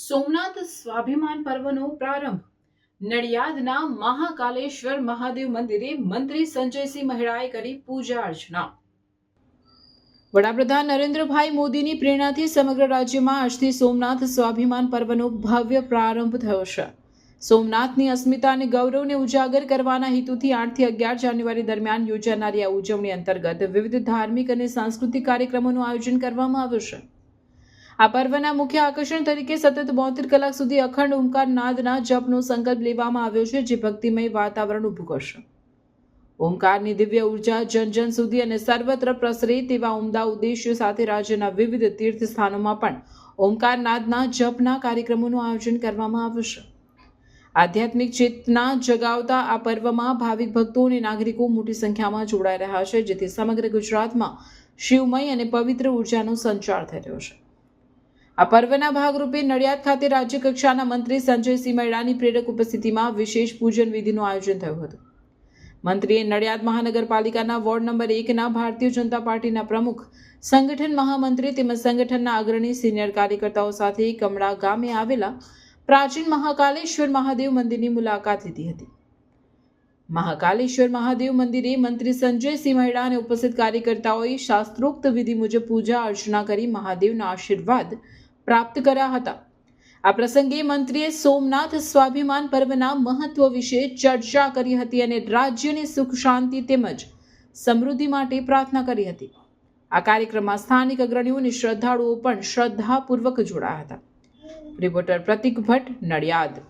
સોમનાથ સ્વાભિમાન પર્વનો પ્રારંભ. નડિયાદના મહાકાલેશ્વર મહાદેવ મંદિરે મંત્રી સંજયસિંહ મહેડાએ કરી પૂજા અર્ચના વડાપ્રધાન નરેન્દ્રભાઈ મોદીની પ્રેરણાથી સમગ્ર રાજ્યમાં આજથી સોમનાથ સ્વાભિમાન પર્વનો ભવ્ય પ્રારંભ થયો છે. સોમનાથની અસ્મિતા અને ગૌરવને ઉજાગર કરવાના હેતુથી આઠથી અગિયાર જાન્યુઆરી દરમિયાન યોજાનારી આ ઉજવણી અંતર્ગત વિવિધ ધાર્મિક અને સાંસ્કૃતિક કાર્યક્રમોનું આયોજન કરવામાં આવ્યું છે. આ પર્વના મુખ્ય આકર્ષણ તરીકે સતત બોતેર કલાક સુધી અખંડ ઓમકાર નાદના જપનો સંકલ્પ લેવામાં આવ્યો છે, જે ભક્તિમય વાતાવરણ ઊભું કરશે. ઓમકારની દિવ્ય ઊર્જા જન જન સુધી અને સર્વત્ર પ્રસરે તેવા ઉમદા ઉદ્દેશ્યો સાથે રાજ્યના વિવિધ તીર્થ સ્થાનોમાં પણ ઓમકાર નાદના જપના કાર્યક્રમોનું આયોજન કરવામાં આવ્યું છે. આધ્યાત્મિક ચેતના જગાવતા આ પર્વમાં ભાવિક ભક્તો અને નાગરિકો મોટી સંખ્યામાં જોડાઈ રહ્યા છે, જેથી સમગ્ર ગુજરાતમાં શિવમય અને પવિત્ર ઉર્જાનો સંચાર થઈ રહ્યો છે. આ પર્વના ભાગરૂપે નડિયાદ ખાતે રાજ્ય મંત્રી સંજયસિંહ મૈડાની પ્રેરક ઉપસ્થિતિમાં વિશેષ પૂજન વિધિનું આયોજન થયું હતું. મંત્રીએ નડિયાદ મહાનગરપાલિકાના વોર્ડ નંબર એકના ભારતીય જનતા પાર્ટીના પ્રમુખ, સંગઠન મહામંત્રી તેમજ સંગઠનના અગ્રણી સિનિયર કાર્યકર્તાઓ સાથે કમળા ગામે આવેલા પ્રાચીન મહાકાલેશ્વર મહાદેવ મંદિરની મુલાકાત લીધી હતી. મહાકાલેશ્વર મહાદેવ મંદિરે મંત્રી સંજયસિંહ મહેડા અને ઉપસ્થિત કાર્યકર્તાઓએ શાસ્ત્રોક્ત વિધિ મુજબ પૂજા અર્ચના કરી મહાદેવના આશીર્વાદ પ્રાપ્ત કર્યા હતા. આ પ્રસંગે મંત્રીએ સોમનાથ સ્વાભિમાન પર્વના મહત્વ વિશે ચર્ચા કરી હતી અને રાજ્યની સુખ, શાંતિ તેમજ સમૃદ્ધિ માટે પ્રાર્થના કરી હતી. આ કાર્યક્રમમાં સ્થાનિક અગ્રણીઓ અને શ્રદ્ધાળુઓ પણ શ્રદ્ધાપૂર્વક જોડાયા હતા. રિપોર્ટર પ્રતિક ભટ્ટ નડિયાદ.